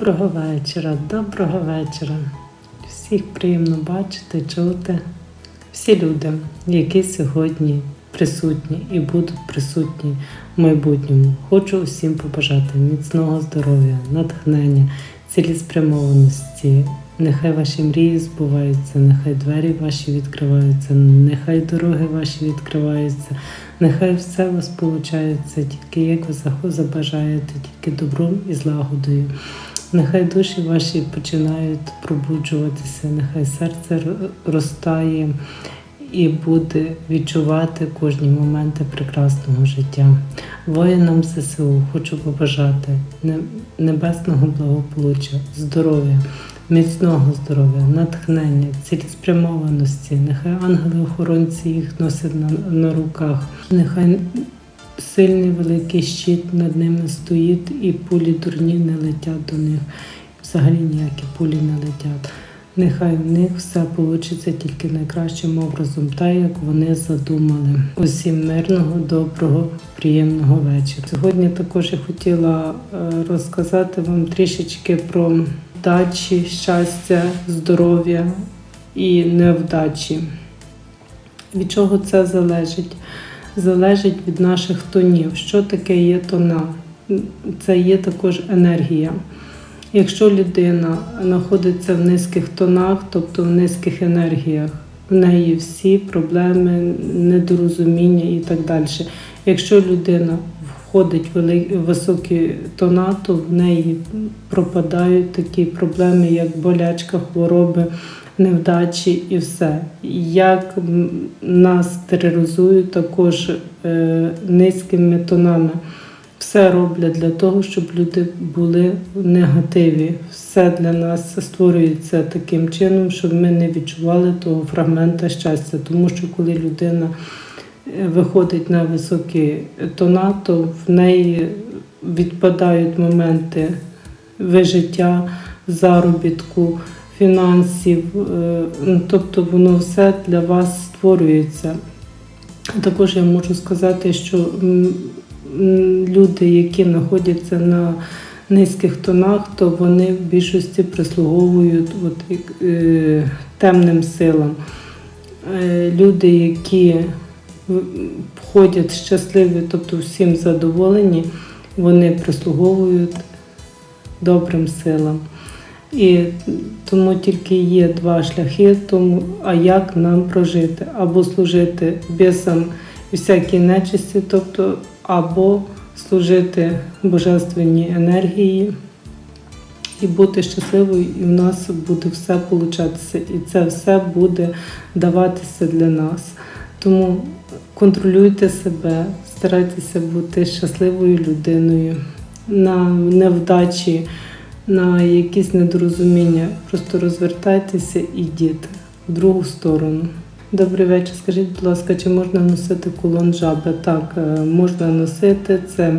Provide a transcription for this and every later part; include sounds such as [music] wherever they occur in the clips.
Доброго вечора, доброго вечора. Всіх приємно бачити, чути. Всі люди, які сьогодні присутні і будуть присутні в майбутньому. Хочу усім побажати міцного здоров'я, натхнення, цілеспрямованості. Нехай ваші мрії збуваються, нехай двері ваші відкриваються, нехай дороги ваші відкриваються, нехай все у вас виходить тільки як ви забажаєте, тільки добром і злагодою. Нехай душі ваші починають пробуджуватися, нехай серце ро- ростає і буде відчувати кожні моменти прекрасного життя. Воїнам ЗСУ хочу побажати небесного благополуччя, здоров'я, міцного здоров'я, натхнення, цілеспрямованості. Нехай ангели-охоронці їх носять на, на руках. Нехай сильний великий щит над ними стоїть, і пулі дурні не летять до них. Взагалі ніякі пулі не летять. Нехай в них все вийде тільки найкращим образом, так як вони задумали. Усім мирного, доброго, приємного вечора. Сьогодні також я хотіла е, розказати вам трішечки про вдачі, щастя, здоров'я і невдачі. Від чого це залежить? Залежить від наших тонів. Що таке є тона? Це є також енергія. Якщо людина знаходиться в низьких тонах, тобто в низьких енергіях, в неї всі проблеми, недорозуміння і так далі. Якщо людина входить в високі тона, то в неї пропадають такі проблеми, як болячка, хвороби, невдачі і все. Як нас тероризують також е, низькими тонами. Все роблять для того, щоб люди були в негативі. Все для нас створюється таким чином, щоб ми не відчували того фрагмента щастя. Тому що коли людина е, виходить на високі тона, то в неї відпадають моменти вижиття, заробітку, фінансів. е, ну, Тобто воно все для вас створюється. Також я можу сказати, що люди, які знаходяться на низьких тонах, то вони в більшості прислуговують от, е, темним силам. Е, Люди, які входять щасливі, тобто всім задоволені, вони прислуговують добрим силам. І тому тільки є два шляхи, тому а як нам прожити? Або служити бісам і всякій нечисті, тобто, або служити божественній енергії і бути щасливою, і в нас буде все получатися. І це все буде даватися для нас. Тому контролюйте себе, старайтеся бути щасливою людиною на невдачі на якісь недорозуміння. Просто розвертайтеся і йдіть в другу сторону. Добрий вечір. Скажіть, будь ласка, чи можна носити кулон жаби? Так, е, можна носити це.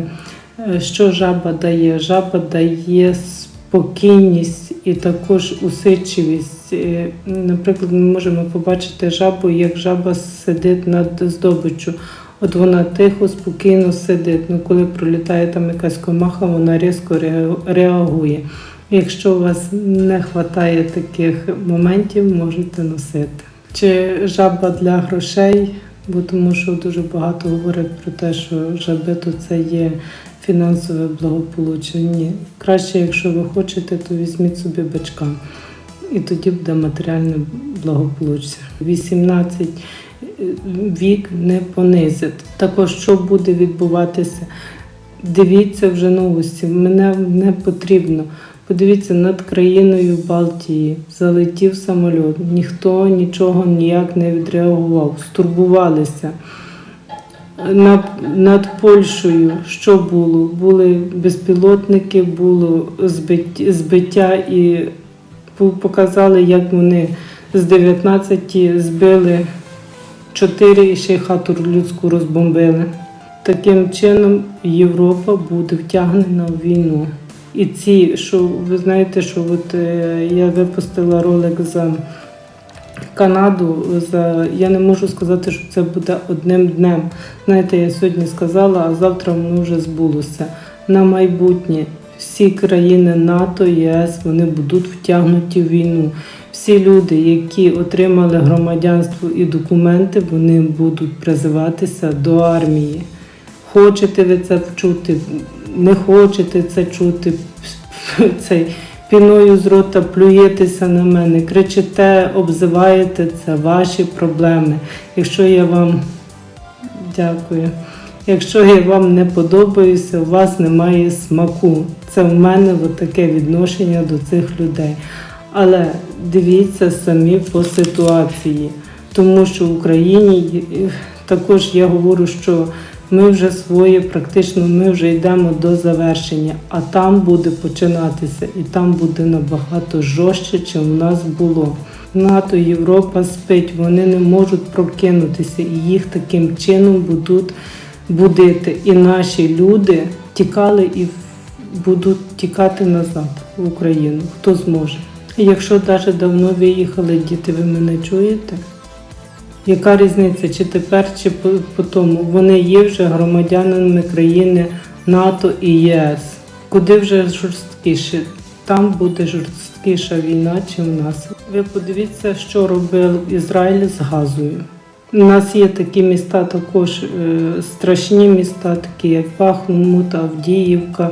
Е, Що жаба дає? Жаба дає спокійність і також усидчивість. Е, Наприклад, ми можемо побачити жабу, як жаба сидить над здобиччю. От вона тихо, спокійно сидить. Ну, коли пролітає там якась комаха, вона різко реагує. Якщо у вас не вистачає таких моментів, можете носити. Чи жаба для грошей? Бо тому що дуже багато говорять про те, що жаби то це є фінансове благополуччя. Ні. Краще, якщо ви хочете, то візьміть собі бичка. І тоді буде матеріальне благополуччя. 18 вік не понизить. Також що буде відбуватися? Дивіться вже новості. Мене не потрібно. Подивіться над країною Балтії. Залетів самоліт. Ніхто нічого ніяк не відреагував. Стурбувалися. Над, над Польщею що було? Були безпілотники, було збиття і показали, як вони з 19 збили 4 і ще хату людську розбомбили. Таким чином Європа буде втягнена в війну. І ці, що ви знаєте, що от е, я випустила ролик за Канаду. За я не можу сказати, що це буде одним днем. Знаєте, я сьогодні сказала, а завтра воно вже збулося. На майбутнє всі країни НАТО, ЄС вони будуть втягнуті в війну. Всі люди, які отримали громадянство і документи, вони будуть призиватися до армії. Хочете ви це чути, не хочете це чути, [laughs] цей піною з рота плюєтеся на мене, кричите, обзиваєте це ваші проблеми. Якщо я вам дякую. Якщо я вам не подобаюся, у вас немає смаку. Це в мене таке відношення до цих людей. Але дивіться самі по ситуації, тому що в Україні е, також я говорю, що ми вже своє, практично ми вже йдемо до завершення, а там буде починатися, і там буде набагато жорстче, чим в нас було. НАТО, Європа спить, вони не можуть прокинутися, і їх таким чином будуть будити. І наші люди тікали і будуть тікати назад в Україну. Хто зможе? Якщо навіть давно виїхали діти, ви мене чуєте? Яка різниця, чи тепер, чи по, тому? Вони є вже громадянами країни НАТО і ЄС. Куди вже жорсткіше? Там буде жорсткіша війна, чим в нас. Ви подивіться, що робив Ізраїль з Газою. У нас є такі міста, також е, страшні міста, такі як Бахмут, Авдіївка,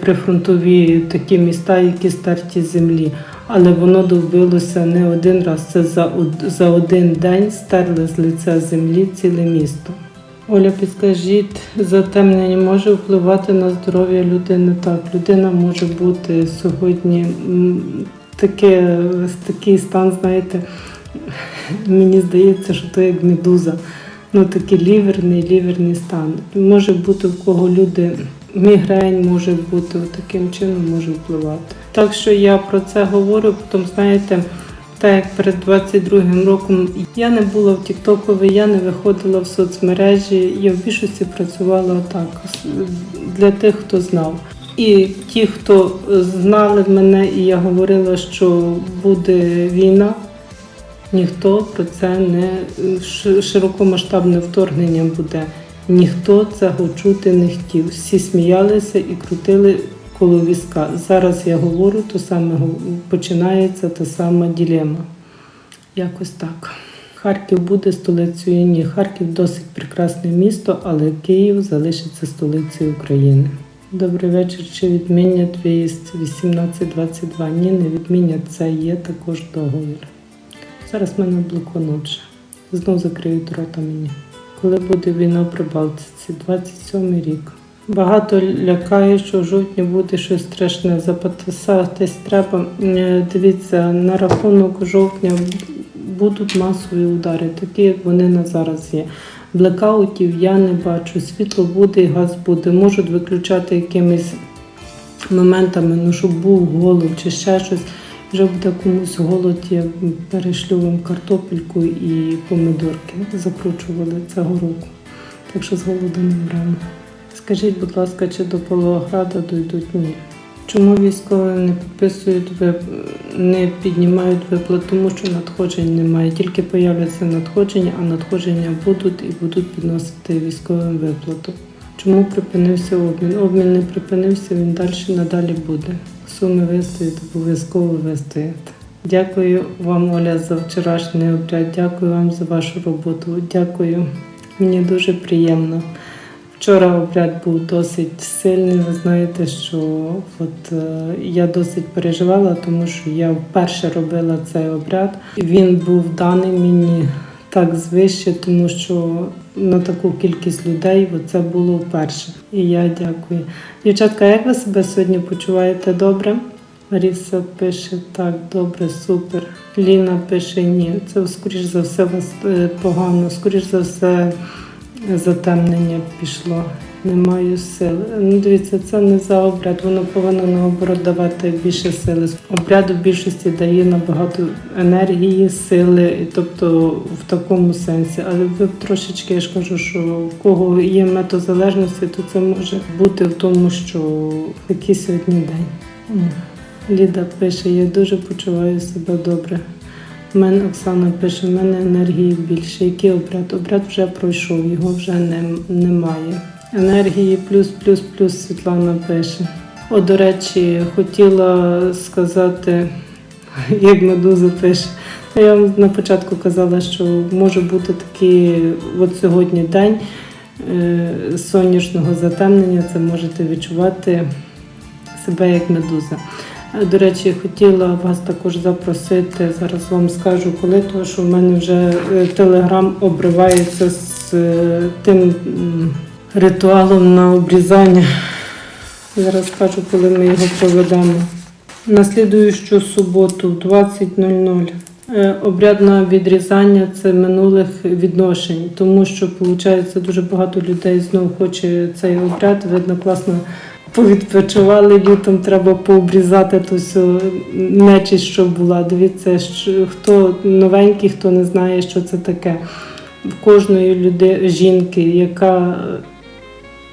прифронтові такі міста, які старті землі. Але воно добилося не один раз. Це за, за один день стерли з лиця землі ціле місто. Оля, підскажіть, затемнення може впливати на здоров'я людини? Так, людина може бути сьогодні таке, такий стан, знаєте, мені здається, що то як медуза. Ну, такий ліверний, ліверний стан. Може бути в кого люди, мігрень може бути, таким чином може впливати. Так що я про це говорю, потім, знаєте, так як перед 22 роком я не була в Тіктокові, я не виходила в соцмережі, я в більшості працювала так для тих, хто знав. І ті, хто знали мене, і я говорила, що буде війна, ніхто про це не широкомасштабне вторгнення буде. Ніхто цього чути не хотів. Всі сміялися і крутили коло візка. Зараз я говорю, то саме починається та сама ділема. Якось так. Харків буде столицею. Ні, Харків досить прекрасне місто, але Київ залишиться столицею України. Добрий вечір. Чи відмінять виїзд 1822? Ні, не відмінять. Це є також договір. Зараз в мене блокнот. Знов закриють рота мені. Коли буде війна в Прибалтиці? 27 рік. Багато лякає, що в жовтні буде щось страшне. Записатись треба. Дивіться, на рахунок жовтня будуть масові удари, такі як вони на зараз є. Блекаутів я не бачу. Світло буде і газ буде. Можуть виключати якимись моментами, ну щоб був голод чи ще щось. Вже буде комусь голод, я перешлю вам картопельку і помидорки. Закручували цього року. Так що з голоду не брано. Скажіть, будь ласка, чи до Павлограда дойдуть? Ні. Чому військові не підписують не піднімають виплат? Тому що надходжень немає. Тільки появляться надходження, а надходження будуть і будуть підносити військовим виплату. Чому припинився обмін? Обмін не припинився, він далі надалі буде. Суми вистоять, обов'язково вистоять. Дякую вам, Оля, за вчорашній обряд. Дякую вам за вашу роботу. Дякую. Мені дуже приємно. Вчора обряд був досить сильний. Ви знаєте, що от е, я досить переживала, тому що я вперше робила цей обряд. Він був даний мені так звище, тому що на таку кількість людей бо це було вперше. І я дякую. Дівчатка, як ви себе сьогодні почуваєте добре? Маріса пише так, добре, супер. Ліна пише ні. Це скоріш за все вас е, погано, скоріш за все затемнення пішло. Не маю сил. Ну, дивіться, це не за обряд, воно повинно наоборот давати більше сили. Обряд в більшості дає набагато енергії, сили, і тобто в такому сенсі. Але ви трошечки, я ж кажу, що в кого є метозалежності, то це може бути в тому, що який сьогодні день. Ліда пише, я дуже почуваю себе добре. У мене Оксана пише, в мене енергії більше. Який обряд? Обряд вже пройшов, його вже не, немає. Енергії плюс, плюс, плюс Світлана пише. О, до речі, хотіла сказати, [laughs] як медуза пише. Ну, Я вам на початку казала, що може бути такий от сьогодні день е, сонячного затемнення, це можете відчувати себе як медуза. Е, До речі, хотіла вас також запросити. Зараз вам скажу, коли тому що в мене вже е, телеграм обривається з тим ритуалом на обрізання. Зараз скажу, коли ми його проведемо. На слідуючу суботу в 20.00 е, обряд на відрізання це минулих відношень, тому що виходить дуже багато людей знову хоче цей обряд. Видно, класно повідпочивали літом, треба пообрізати ту всю нечість, що була. Дивіться, хто новенький, хто не знає, що це таке. В кожної люди, жінки, яка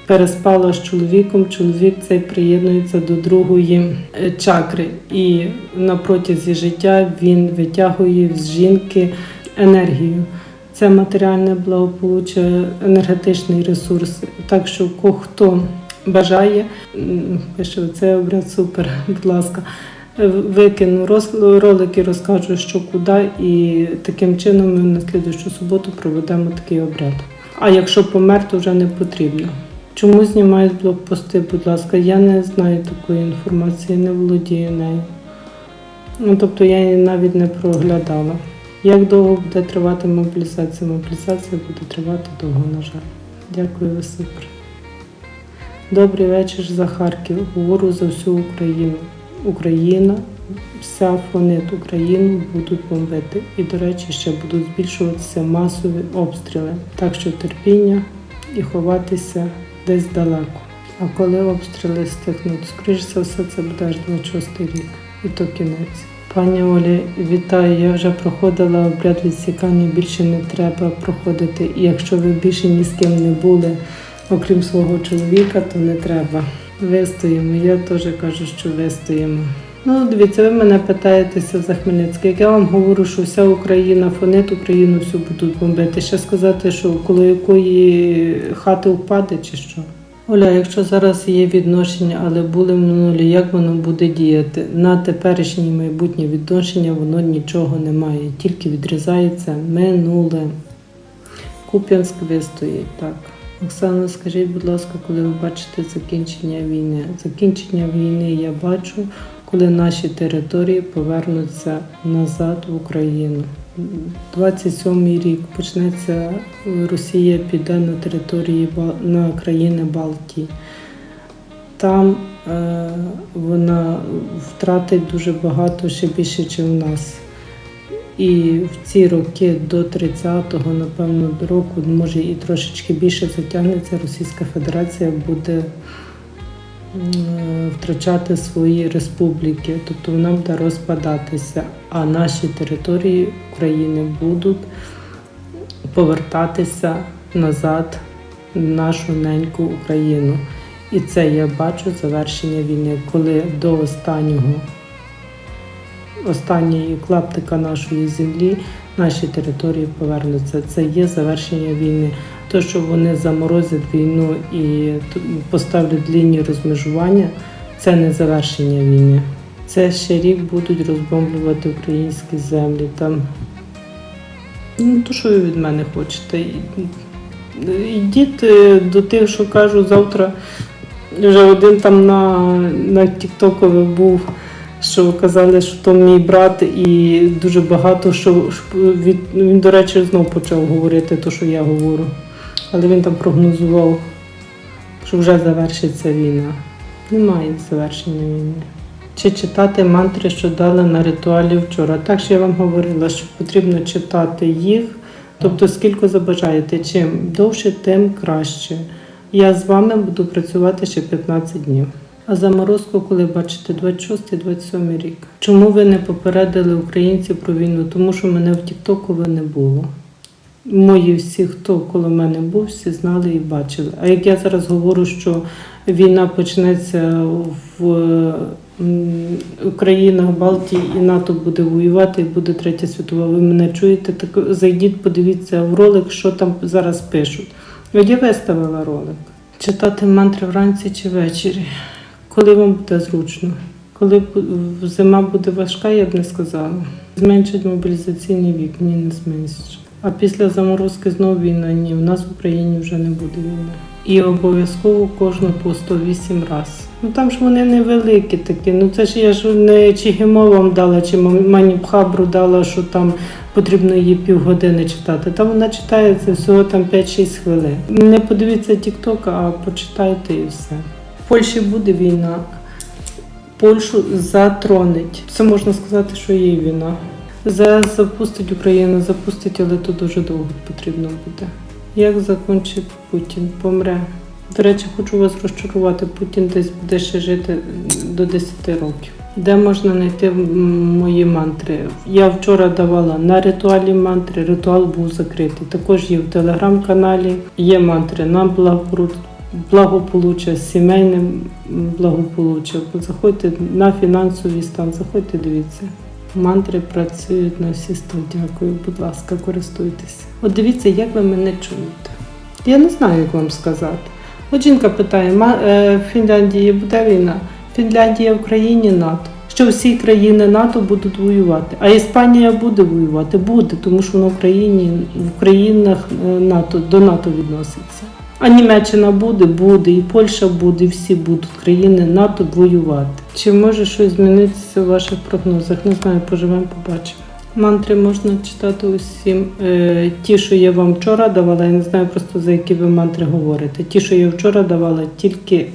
переспала з чоловіком, чоловік цей приєднується до другої е, чакри, і на протязі життя він витягує з жінки енергію. Це матеріальне благополуччя, енергетичний ресурс. Так що хто бажає, пише цей обряд супер, [laughs] будь ласка. е, Викину ролики, розкажу, що куди, і таким чином ми на слідущу суботу проведемо такий обряд. А якщо помер, то вже не потрібно. Чому знімають блокпости, будь ласка? Я не знаю такої інформації, не володію нею. Ну, тобто я її навіть не проглядала. Як довго буде тривати мобілізація? Мобілізація буде тривати довго, на жаль. Дякую, супер. Добрий вечір за Харків. Говорю за всю Україну. Україна, вся фонит Україну будуть бомбити. І, до речі, ще будуть збільшуватися масові обстріли. Так що терпіння і ховатися десь далеко. А коли обстріли стихнуть, скоріш все, це буде аж 26 рік. І то кінець. Пані Олі, вітаю. Я вже проходила обряд відсікання, більше не треба проходити. І якщо ви більше ні з ким не були, окрім свого чоловіка, то не треба. Вистоїмо. Я теж кажу, що вистоїмо. Ну, дивіться, ви мене питаєтеся за Хмельницький. Як я вам говорю, що вся Україна фонить, Україну всю будуть бомбити. Ще сказати, що коло якої хати впаде чи що? Оля, якщо зараз є відношення, але були минулі, як воно буде діяти? На теперішнє майбутнє відношення воно нічого не має, тільки відрізається минуле. Куп'янськ вистоїть, так. Оксана, скажіть, будь ласка, коли ви бачите закінчення війни? Закінчення війни я бачу, коли наші території повернуться назад в Україну. 27-й рік почнеться Росія піде на території на країни Балтії. Там е, вона втратить дуже багато ще більше, ніж в нас. І в ці роки до 30-го, напевно, до року, може і трошечки більше затягнеться, Російська Федерація буде втрачати свої республіки, тобто вона буде розпадатися, а наші території України будуть повертатися назад в нашу неньку Україну. І це я бачу завершення війни, коли до останнього останньої клаптика нашої землі наші території повернуться. Це є завершення війни. То, що вони заморозять війну і поставлять лінію розмежування, це не завершення війни. Це ще рік будуть розбомблювати українські землі. Там ну то що ви від мене хочете? Йдіть е, до тих, що кажу, завтра вже один там на, на Тіктокові був що казали, що то мій брат, і дуже багато що від він, до речі, знов почав говорити те, що я говорю. Але він там прогнозував, що вже завершиться війна. Немає завершення війни. Чи читати мантри, що дали на ритуалі вчора? Так що я вам говорила, що потрібно читати їх, тобто скільки забажаєте. Чим довше, тим краще. Я з вами буду працювати ще 15 днів. А заморозку, коли бачите, 26-27 рік. Чому ви не попередили українців про війну? Тому що мене в Тіктоку не було. Мої всі, хто коло мене був, всі знали і бачили. А як я зараз говорю, що війна почнеться в м, Українах, Балтії і НАТО буде воювати, і буде третя світова. Ви мене чуєте? Так зайдіть, подивіться в ролик, що там зараз пишуть. От я виставила ролик. Читати мантри вранці чи ввечері. Коли вам буде зручно? Коли зима буде важка, я б не сказала. Зменшить мобілізаційний вік, ні, не зменшить. А після заморозки знову війна, ні, в нас в Україні вже не буде війни. І обов'язково кожну по 108 раз. Ну там ж вони невеликі такі. Ну це ж я ж не чи вам дала, чи Ма- маніпхабру дала, що там потрібно її півгодини читати. Там вона читається всього там 5-6 хвилин. Не подивіться TikTok, а почитайте і все. В Польщі буде війна. Польщу затронить. Це можна сказати, що є війна. За запустить Україну, запустить, але то дуже довго потрібно буде. Як закінчить Путін? Помре. До речі, хочу вас розчарувати. Путін десь буде ще жити до 10 років. Де можна знайти мої мантри? Я вчора давала на ритуалі мантри. Ритуал був закритий. Також є в телеграм-каналі. Є мантри на благополуччя, сімейне благополуччя. Заходьте на фінансовий стан, заходьте, дивіться. Мантри працюють на всі сто. Дякую, будь ласка, користуйтесь. От дивіться, як ви мене чуєте. Я не знаю, як вам сказати. От жінка питає: «Ма- е, в Фінляндії буде війна? Фінляндія в країні НАТО. Що всі країни НАТО будуть воювати. А Іспанія буде воювати? Буде, тому що вона в країні в країнах е, НАТО до НАТО відноситься. А Німеччина буде, буде, і Польща буде, і всі будуть країни НАТО воювати. Чи може щось змінитися в ваших прогнозах? Не знаю, поживемо, побачимо. Мантри можна читати усім. Е, ті, що я вам вчора давала, я не знаю просто за які ви мантри говорите. Ті, що я вчора давала, тільки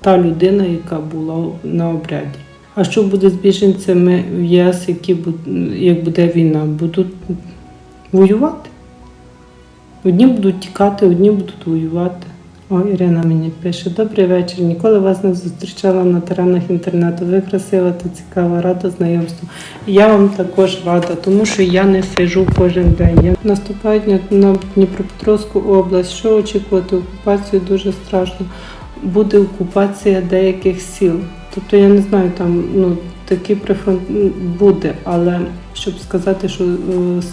та людина, яка була на обряді. А що буде з біженцями в ЄС, які як буде війна, будуть воювати? Одні будуть тікати, одні будуть воювати. О, Ірина мені пише: Добрий вечір. Ніколи вас не зустрічала на теренах інтернету. Ви красива та цікава, рада знайомству. Я вам також рада, тому що я не сижу кожен день. Я наступаю на Дніпропетровську область. Що очікувати? Окупацію дуже страшно. Буде окупація деяких сіл. Тобто я не знаю, там ну такий прифронт буде, але щоб сказати, що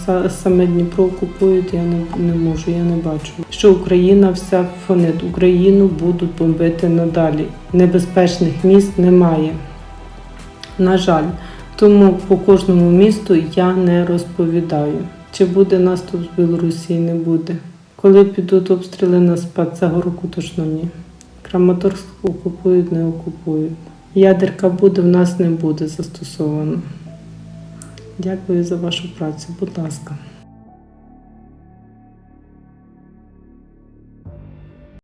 е, саме Дніпро окупують, я не, не можу, я не бачу. Що Україна вся фонить, Україну будуть бомбити надалі. Небезпечних міст немає. На жаль, тому по кожному місту я не розповідаю. Чи буде наступ з Білорусі, не буде. Коли підуть обстріли на спад, року точно ні. Краматорськ окупують, не окупують. Ядерка буде, в нас не буде застосовано. Дякую за вашу працю, будь ласка.